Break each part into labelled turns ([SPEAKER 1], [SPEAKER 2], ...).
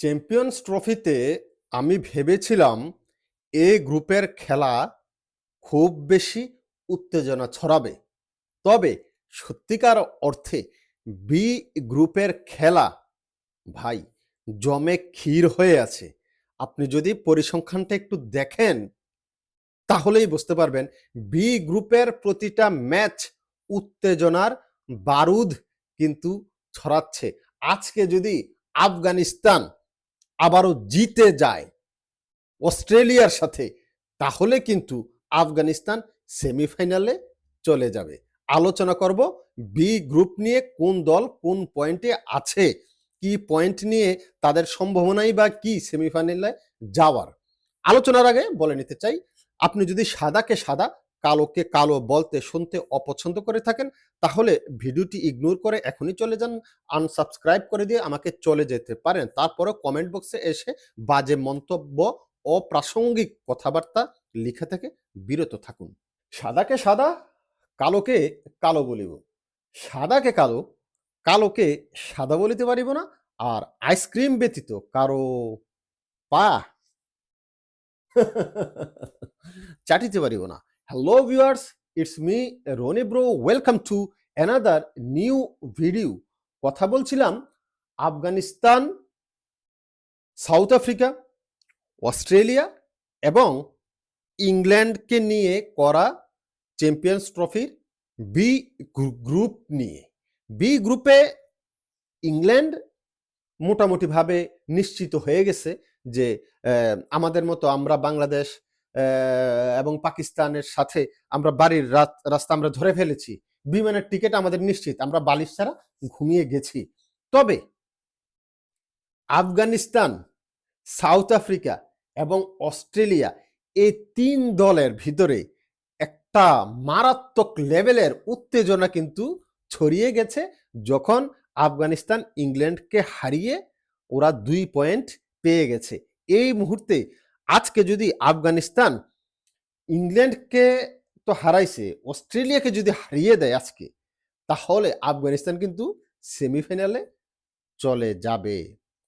[SPEAKER 1] Champions ট্রফিতে আমি ভেবেছিলাম এ গ্রুপের খেলা খুব বেশি উত্তেজনা ছড়াবে। তবে সত্যিকার অর্থে বি গ্রুপের খেলা ভাই জমে ক্ষীর হয়ে আছে। আপনি যদি পরিসংখ্যানটা একটু দেখেন, তাহলেই বুঝতে পারবেন বি গ্রুপের প্রতিটা ম্যাচ উত্তেজনার বারুদ কিন্তু ছড়াচ্ছে। আজকে যদি আফগানিস্তান আবারও জিতে যায় অস্ট্রেলিয়ার সাথে, তাহলে কিন্তু আফগানিস্তান সেমিফাইনালে চলে যাবে। আলোচনা করব বি গ্রুপ নিয়ে, কোন দল কোন পয়েন্টে আছে, কি পয়েন্ট নিয়ে, তাদের সম্ভাবনাই বা কি সেমিফাইনালে যাওয়ার। আলোচনার আগে বলে নিতে চাই, আপনি যদি সাদাকে সাদা কালোকে কালো বলতে শুনতে অপছন্দ করে থাকেন, তাহলে ভিডিওটি ইগনোর করে এখনই চলে যান আনসাবস্ক্রাইব করে দিয়ে আমাকে চলে যেতে পারেন। তারপরে কমেন্ট বক্সে এসে বাজে মন্তব্য অপ্রাসঙ্গিক কথাবার্তা লিখে থেকে বিরত থাকুন। সাদাকে সাদা, কালোকে কালো বলিব। সাদাকে কালো, কালোকে সাদা বলিতে পারিব না, আর আইসক্রিম ব্যতীত কারও পা চাটিতে পারিব না। Hello viewers it's me Rony bro welcome to another new video কথা বলছিলাম আফগানিস্তান সাউথ আফ্রিকা অস্ট্রেলিয়া এবং ইংল্যান্ডকে নিয়ে করা চ্যাম্পিয়ন্স ট্রফির বি গ্রুপ নিয়ে। বি গ্রুপে ইংল্যান্ড মোটামুটিভাবে নিশ্চিত হয়ে গেছে যে আমাদের মতো আমরা বাংলাদেশ এবং পাকিস্তানের সাথে আমরা বাড়ির রাস্তা আমরা ধরে ফেলেছি। বিমানের টিকিট আমাদের নিশ্চিত, আমরা বালিশ ছাড়া ঘুমিয়ে গেছি। তবে আফগানিস্তান, সাউথ আফ্রিকা এবং অস্ট্রেলিয়া এই তিন দলের ভিতরে একটা মারাত্মক লেভেলের উত্তেজনা কিন্তু ছড়িয়ে গেছে যখন আফগানিস্তান ইংল্যান্ডকে হারিয়ে ওরা দুই পয়েন্ট পেয়ে গেছে। এই মুহূর্তে আজকে যদি আফগানিস্তান ইংল্যান্ডকে তো হারাইছে, অস্ট্রেলিয়াকে যদি হারিয়ে দেয় আজকে, তাহলে আফগানিস্তান কিন্তু সেমিফাইনালে চলে যাবে।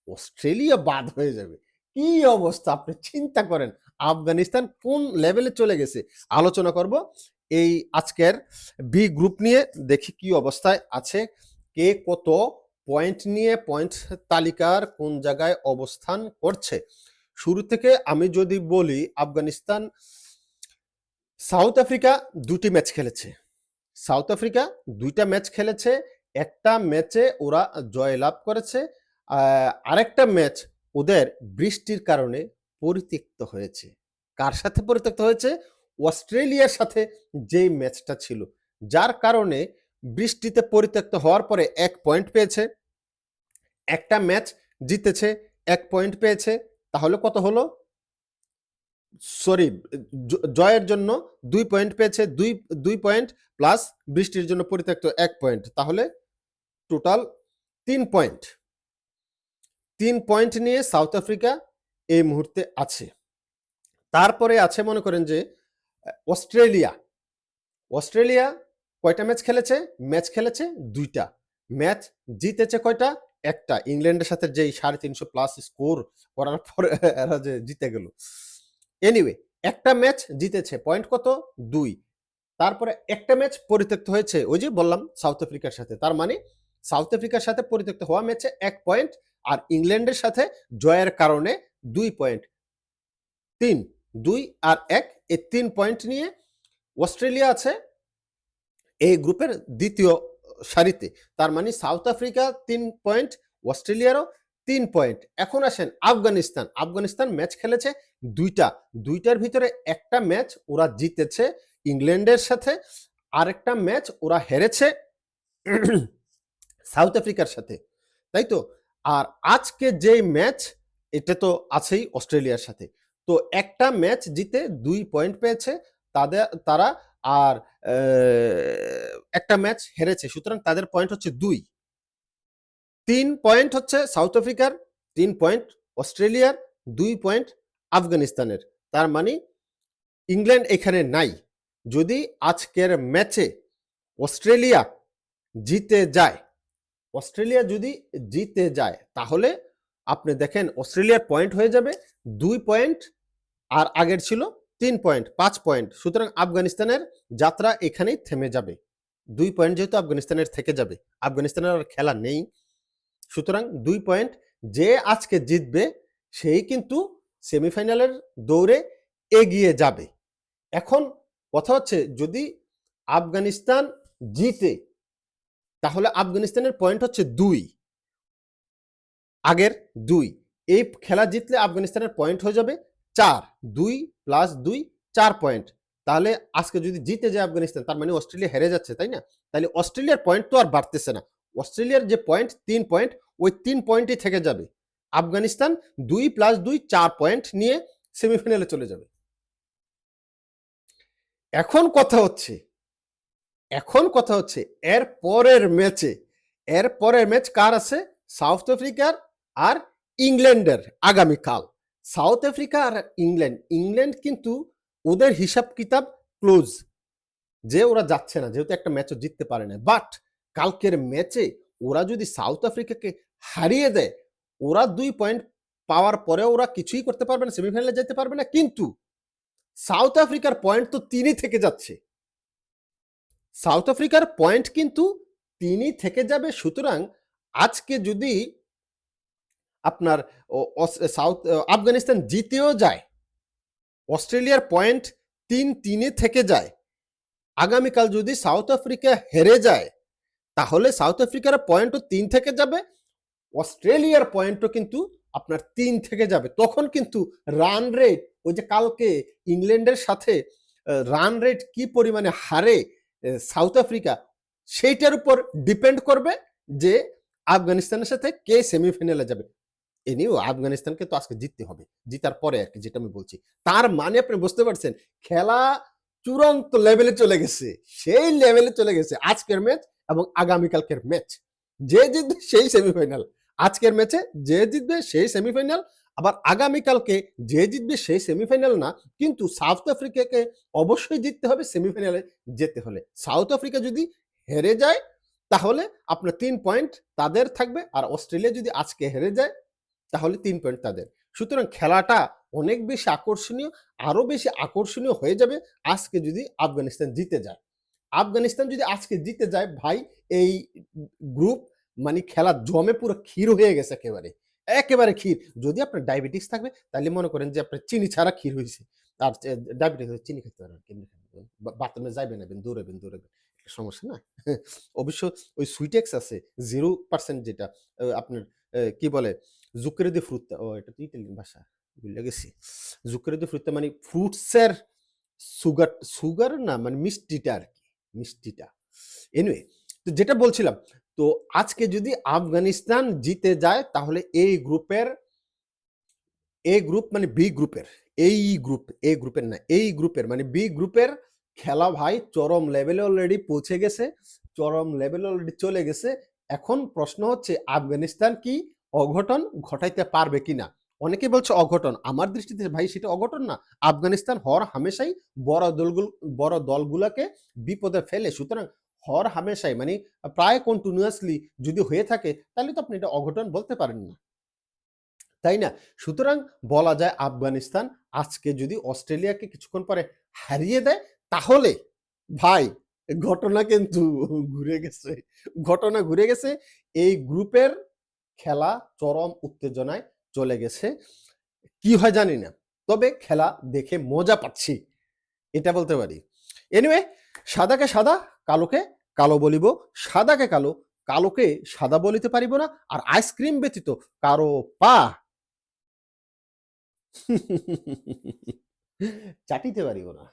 [SPEAKER 1] অস্ট্রেলিয়া বাদ হয়ে যাবে। কি অবস্থা, আপনি চিন্তা করেন। আফগানিস্তান কোন লেভেলে চলে গেছে? আলোচনা করব এই আজকের বি গ্রুপ নিয়ে, দেখি কি অবস্থায় আছে, কে কত পয়েন্ট নিয়ে পয়েন্ট তালিকার কোন জায়গায় অবস্থান করছে। শুরু থেকে আমি যদি বলি, আফগানিস্তান, সাউথ আফ্রিকা দুটি ম্যাচ খেলেছে। সাউথ আফ্রিকা দুইটা ম্যাচ খেলেছে, একটা ম্যাচে ওরা জয়লাভ করেছে আরেকটা ম্যাচ ওদের বৃষ্টির কারণে পরিত্যক্ত হয়েছে। কার সাথে পরিত্যক্ত হয়েছে? অস্ট্রেলিয়ার সাথে যেই ম্যাচটা ছিল, যার কারণে বৃষ্টিতে পরিত্যক্ত হওয়ার পরে এক পয়েন্ট পেয়েছে, একটা ম্যাচ জিতেছে, এক পয়েন্ট পেয়েছে তাহলে কত হলো? সরি জয়ের জন্য দুই পয়েন্ট পেয়েছে, দুই দুই পয়েন্ট প্লাস বৃষ্টির জন্য পরিত্যক্ত এক পয়েন্ট তাহলে টোটাল তিন পয়েন্ট তিন পয়েন্ট নিয়ে সাউথ আফ্রিকা এই মুহূর্তে আছে। তারপরে আছে, মনে করেন যে অস্ট্রেলিয়া অস্ট্রেলিয়া কয়টা ম্যাচ খেলেছে? ম্যাচ খেলেছে দুইটা। ম্যাচ জিতেছে কয়টা? একটা ইংল্যান্ডের সাথে যেই সাড়ে তিনশো প্লাস স্কোর করার পরে এরা যে জিতে গেল। এনিওয়ে একটা ম্যাচ জিতেছে পয়েন্ট কত? দুই। তারপরে একটা ম্যাচ পরিত্যক্ত হয়েছে, ওই যে বললাম সাউথ আফ্রিকার সাথে। তার মানে সাউথ আফ্রিকার সাথে পরিত্যক্ত হওয়া ম্যাচে এক পয়েন্ট আর ইংল্যান্ডের সাথে জয়ের কারণে দুই পয়েন্ট তিন, দুই আর এক এই তিন পয়েন্ট নিয়ে অস্ট্রেলিয়া আছে, এই গ্রুপের দ্বিতীয় সারিতে। তার মানে সাউথ আফ্রিকা তিন পয়েন্ট, অস্ট্রেলিয়ারও তিন পয়েন্ট। এখন আসেন আফগানিস্তান। আফগানিস্তান ম্যাচ খেলেছে দুইটা। দুইটার ভিতরে একটা ম্যাচ ওরা জিতেছে ইংল্যান্ডের সাথে, আরেকটা ম্যাচ ওরা হেরেছে সাউথ আফ্রিকার সাথে। তাই তো? আর আজকে যে ম্যাচ, এটা তো আছেই অস্ট্রেলিয়ার সাথে। তো একটা ম্যাচ জিতে দুই পয়েন্ট পেয়েছে তাদের তারা আর একটা ম্যাচ হেরেছে। সুতরাং তাদের পয়েন্ট হচ্ছে দুই। তিন পয়েন্ট হচ্ছে সাউথ আফ্রিকার, তিন পয়েন্ট অস্ট্রেলিয়ার, দুই পয়েন্ট আফগানিস্তানের। তার মানে ইংল্যান্ড এখানে নাই। যদি আজকের ম্যাচে অস্ট্রেলিয়া জিতে যায়, অস্ট্রেলিয়া যদি জিতে যায়, তাহলে আপনি দেখেন অস্ট্রেলিয়ার পয়েন্ট হয়ে যাবে, দুই পয়েন্ট আর আগের ছিল তিন পয়েন্ট, পাঁচ পয়েন্ট। সুতরাং আফগানিস্তানের যাত্রা এখানেই থেমে যাবে। দুই পয়েন্ট যেহেতু আফগানিস্তানের থেকে যাবে, আফগানিস্তানের আর খেলা নেই। সুতরাং দুই পয়েন্ট যে আজকে জিতবে, সেই কিন্তু সেমিফাইনালের দৌড়ে এগিয়ে যাবে। এখন কথা হচ্ছে, যদি আফগানিস্তান জিতে, তাহলে আফগানিস্তানের পয়েন্ট হচ্ছে দুই, আগের দুই। এই খেলা জিতলে আফগানিস্তানের পয়েন্ট হয়ে যাবে চার, দুই প্লাস দুই, চার পয়েন্ট তাহলে আজকে যদি জিতে যায় আফগানিস্তান, তার মানে অস্ট্রেলিয়া হেরে যাচ্ছে, তাই না? তাহলে অস্ট্রেলিয়ার পয়েন্ট তো আর বাড়তেছে না। অস্ট্রেলিয়ার যে পয়েন্ট তিন পয়েন্ট ওই তিন পয়েন্টই থেকে যাবে। আফগানিস্তান দুই প্লাস দুই, চার পয়েন্ট নিয়ে সেমিফাইনালে চলে যাবে। এখন কথা হচ্ছে, এখন কথা হচ্ছে, এর পরের ম্যাচে এর পরের ম্যাচ কার আছে? সাউথ আফ্রিকার আর ইংল্যান্ডের আগামীকাল। সাউথ আফ্রিকা আর ইংল্যান্ড ইংল্যান্ড কিন্তু ওদের হিসাব কিতাব ক্লোজ যে ওরা যাচ্ছে না, যেহেতু একটা ম্যাচও জিততে পারে না। বাট কালকের ম্যাচে ওরা যদি সাউথ আফ্রিকাকে হারিয়ে দেয়, ওরা দুই পয়েন্ট পাওয়ার পরে ওরা কিছুই করতে পারবে না সেমিফাইনালে যেতে পারবে না। কিন্তু সাউথ আফ্রিকার পয়েন্ট তো তিনই থেকে যাচ্ছে। সাউথ আফ্রিকার পয়েন্ট কিন্তু তিনই থেকে যাবে। সুতরাং আজকে যদি আপনার সাউথ আফগানিস্তান জিতেও যায়, অস্ট্রেলিয়ার পয়েন্ট তিন তিনে থেকে যায়, আগামীকাল যদি সাউথ আফ্রিকা হেরে যায়, তাহলে সাউথ আফ্রিকার পয়েন্টও তিন থেকে যাবে, অস্ট্রেলিয়ার পয়েন্টও কিন্তু আপনার তিন থেকে যাবে। তখন কিন্তু রান রেট ওই যে কালকে ইংল্যান্ডের সাথে রান রেট কি পরিমাণে হারে সাউথ আফ্রিকা, সেইটার উপর ডিপেন্ড করবে যে আফগানিস্তানের সাথে কে সেমিফাইনালে যাবে। এনিও আফগানিস্তানকে তো আজকে জিততে হবে, জিতার পরে আর কি, যেটা আমি বলছি। তার মানে আপনি বুঝতে পারছেন, খেলা চূড়ান্ত লেভেলে চলে গেছে, সেই লেভেলে চলে গেছে আজকের ম্যাচ এবং আগামীকালকের ম্যাচ যে জিতবে, সেই সেমিফাইনাল আজকের ম্যাচে যে জিতবে, সেই সেমিফাইনাল আবার আগামীকালকে যে জিতবে, সেই সেমিফাইনাল না, কিন্তু সাউথ আফ্রিকাকে অবশ্যই জিততে হবে সেমিফাইনালে যেতে হলে। সাউথ আফ্রিকা যদি হেরে যায়, তাহলে আপনার তিন পয়েন্ট তাদের থাকবে, আর অস্ট্রেলিয়া যদি আজকে হেরে যায় তাহলে তিন পয়েন্ট তাদের। সুতরাং খেলাটা অনেক বেশি আকর্ষণীয়, আরও বেশি আকর্ষণীয় হয়ে যাবে আজকে যদি আফগানিস্তান জিতে যায়। আফগানিস্তান যদি আজকে জিতে যায়, ভাই, এই গ্রুপ মানে খেলা জমে পুরো ক্ষীর হয়ে গেছে একেবারে। একেবারে ক্ষীর। যদি আপনার ডায়াবেটিস থাকবে, তাহলে মনে করেন যে আপনার চিনি ছাড়া ক্ষীর হয়েছে। আর ডায়াবেটিস চিনি খেতে পারেন কেমনি খাবেন বাথরুমে যাবেন নেবেন দৌড়াবেন দৌড়াবেন সমস্যা না? অবশ্য ওই সুইটেক্স আছে জিরো পার্সেন্ট যেটা আপনার কি বলে জুকেরে দি ও এটা তো ইতালিয়ান ভাষা ভুলে গেছি জুকেরে দি ফ্রুত্তা মানে ফ্রুটসের সুগার সুগার না মানে মিষ্টিটা আর কি মিষ্টিটা এনিওয়ে তো যেটা বলছিলাম, তো আজকে যদি আফগানিস্তান জিতে যায়, তাহলে এই গ্রুপের, এ গ্রুপ মানে বি গ্রুপের, এই গ্রুপ, এ গ্রুপের না, এই গ্রুপের মানে বি গ্রুপের খেলা ভাই চরম লেভেলে অলরেডি পৌঁছে গেছে, চরম লেভেলে অলরেডি চলে গেছে। এখন প্রশ্ন হচ্ছে, আফগানিস্তান কি অঘটন ঘটাইতে পারবে কিনা? অনেকে বলছে অঘটন। আমার দৃষ্টিতে ভাই সেটা অঘটন না। আফগানিস্তান হর হামেশাই বড় দলগুলো, বড় দলগুলোকে বিপদে ফেলে। সুতরাং হর হামেশাই মানে প্রায় কন্টিনিউয়াসলি যদি হয়ে থাকে, তাহলে তো আপনি এটা অঘটন বলতে পারেন না। তাই না? সুতরাং বলা যায় আফগানিস্তান আজকে যদি অস্ট্রেলিয়াকে কিছুক্ষণ পরে হারিয়ে দেয়, তাহলে ভাই ঘটনা কিন্তু ঘুরে গেছে। ঘটনা ঘুরে গেছে। এই গ্রুপের খেলা চরম উত্তেজনায় চলে গেছে। কি হয় জানি না, তবে খেলা দেখে মজা পাচ্ছি, এটা বলতে পারি। এনিওয়ে সাদাকে সাদা, কালোকে কালো বলিব। সাদাকে কালো, কালোকে সাদা বলিতে পারিব না, আর আইসক্রিম ব্যতীত কারও পা চাটিতে পারিব না।